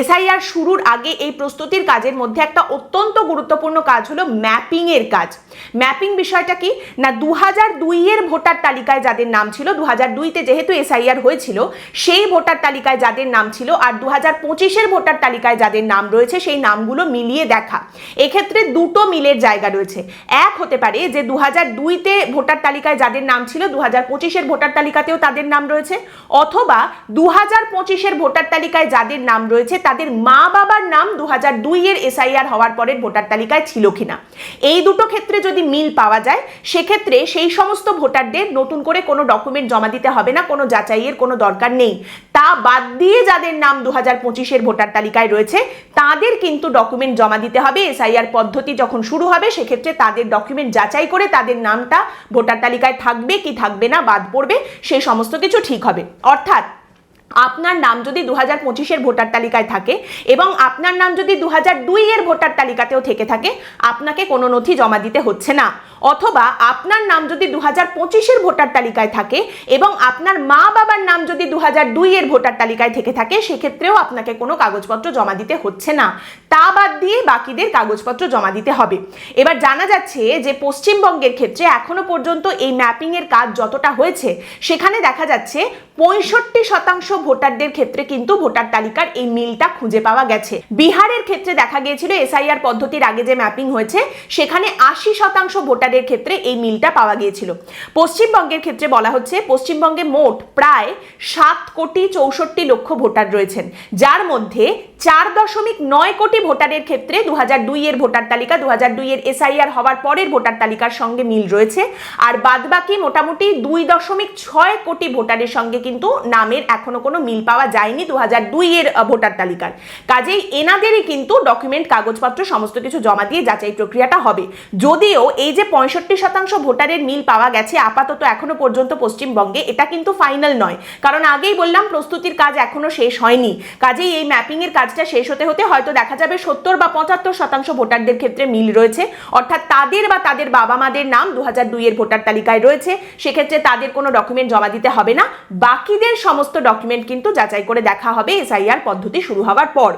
SIR শুরুর আগে এই প্রস্তুতির কাজের মধ্যে একটা অত্যন্ত গুরুত্বপূর্ণ কাজ হলো ম্যাপিং এর কাজ। ম্যাপিং বিষয়টা কি? না দু হাজার দুইয়ের ভোটার তালিকায় যাদের নাম ছিল দু হাজার দুইতে যেহেতু এসআইআর হয়েছিল, সেই ভোটার তালিকায় যাদের নাম ছিল আর দু হাজার পঁচিশের ভোটার তালিকায় যাদের নাম রয়েছে, সেই নামগুলো মিলিয়ে দেখা। এক্ষেত্রে দুটো মিলের জায়গা রয়েছে। এক হতে পারে যে দু হাজার দুইতে ভোটার তালিকায় যাদের নাম ছিল দু হাজার পঁচিশের ভোটার তালিকাতেও তাদের নাম রয়েছে, অথবা দু হাজার পঁচিশের ভোটার তালিকায় যাদের নাম রয়েছে তাদের মা বাবার নাম দু হাজার দুইয়ের এসআইআর হওয়ার পরের ভোটার তালিকায় ছিল কিনা। এই দুটো ক্ষেত্রে যদি মিল পাওয়া যায়, সেক্ষেত্রে সেই সমস্ত ভোটারদের নতুন করে কোনো ডকুমেন্ট জমা দিতে হবে না, কোনো যাচাইয়ের কোনো দরকার নেই। তা বাদ দিয়ে যাদের নাম দু হাজার পঁচিশের ভোটার তালিকায় রয়েছে, তাদের কিন্তু ডকুমেন্ট জমা দিতে হবে। এসআইআর পদ্ধতি যখন শুরু হবে, সেক্ষেত্রে তাদের ডকুমেন্ট যাচাই করে তাদের নামটা ভোটার তালিকায় থাকবে কি থাকবে না, বাদ পড়বে সেই সমস্ত কিছু ঠিক হবে। অর্থাৎ আপনার নাম যদি দু হাজার পঁচিশের ভোটার তালিকায় থাকে এবং আপনার নাম যদি দু হাজার দুইয়ের ভোটার তালিকাতেও থেকে থাকে, আপনাকে কোনো নথি জমা দিতে হচ্ছে না। অথবা আপনার নাম যদি দু হাজার পঁচিশের ভোটার তালিকায় থাকে এবং আপনার মা বাবার নাম যদি দু হাজার দুইয়ের ভোটার তালিকায় থেকে থাকে, সেক্ষেত্রেও আপনাকে কোনো কাগজপত্র জমা দিতে হচ্ছে না। তা বাদ দিয়ে বাকিদের কাগজপত্র জমা দিতে হবে। এবার জানা যাচ্ছে যে পশ্চিমবঙ্গের ক্ষেত্রে এখনও পর্যন্ত এই ম্যাপিংয়ের কাজ যতটা হয়েছে, সেখানে দেখা যাচ্ছে পঁয়ষট্টি শতাংশ ভোটারদের ক্ষেত্রে কিন্তু ভোটার তালিকার এই মিলটা খুঁজে পাওয়া গেছে। বিহারের ক্ষেত্রে দেখা গিয়েছিল এসআইআর পদ্ধতির আগে যে ম্যাপিং হয়েছে, সেখানে আশি শতাংশ ভোটারের ক্ষেত্রে এই মিলটা পাওয়া গিয়েছিল। পশ্চিমবঙ্গের ক্ষেত্রে বলা হচ্ছে, পশ্চিমবঙ্গে মোট প্রায় সাত কোটি চৌষট্টি লক্ষ ভোটার রয়েছেন, যার মধ্যে চার দশমিক নয় কোটি ভোটারের ক্ষেত্রে দু হাজার দুইয়ের ভোটার তালিকা দু হাজার দুইয়ের এসআইআর হওয়ার পরের ভোটার তালিকার সঙ্গে মিল রয়েছে, আর বাদবাকি মোটামুটি দুই দশমিক ছয় কোটি ভোটারের সঙ্গে কিন্তু নামের এখনও কোনো মিল পাওয়া যায়নি দু হাজার দুইয়ের ভোটার তালিকার কাজেই এনাদেরই কিন্তু ডকুমেন্ট কাগজপত্র, সমস্ত কিছু জমা দিয়ে যাচাই প্রক্রিয়াটা হবে। যদিও এই যে পঁয়ষট্টি শতাংশ ভোটারের মিল পাওয়া গেছে আপাতত এখনও পর্যন্ত পশ্চিমবঙ্গে, এটা কিন্তু ফাইনাল নয়। কারণ আগেই বললাম, প্রস্তুতির কাজ এখনও শেষ হয়নি। কাজেই এই ম্যাপিং এর কাজটা শেষ হতে হতে হয়তো দেখা যাবে সত্তর বা পঁচাত্তর শতাংশ ভোটারদের ক্ষেত্রে মিল রয়েছে। অর্থাৎ তাদের বা তাদের বাবা মাদের নাম দু হাজার দুইয়ের ভোটার তালিকায় রয়েছে। সেক্ষেত্রে তাদের কোনো ডকুমেন্ট জমা দিতে হবে না। বাকিদের সমস্ত ডকুমেন্ট কিন্তু যাচাই করে দেখা হবে এসআইআর পদ্ধতি শুরু হওয়ার পর।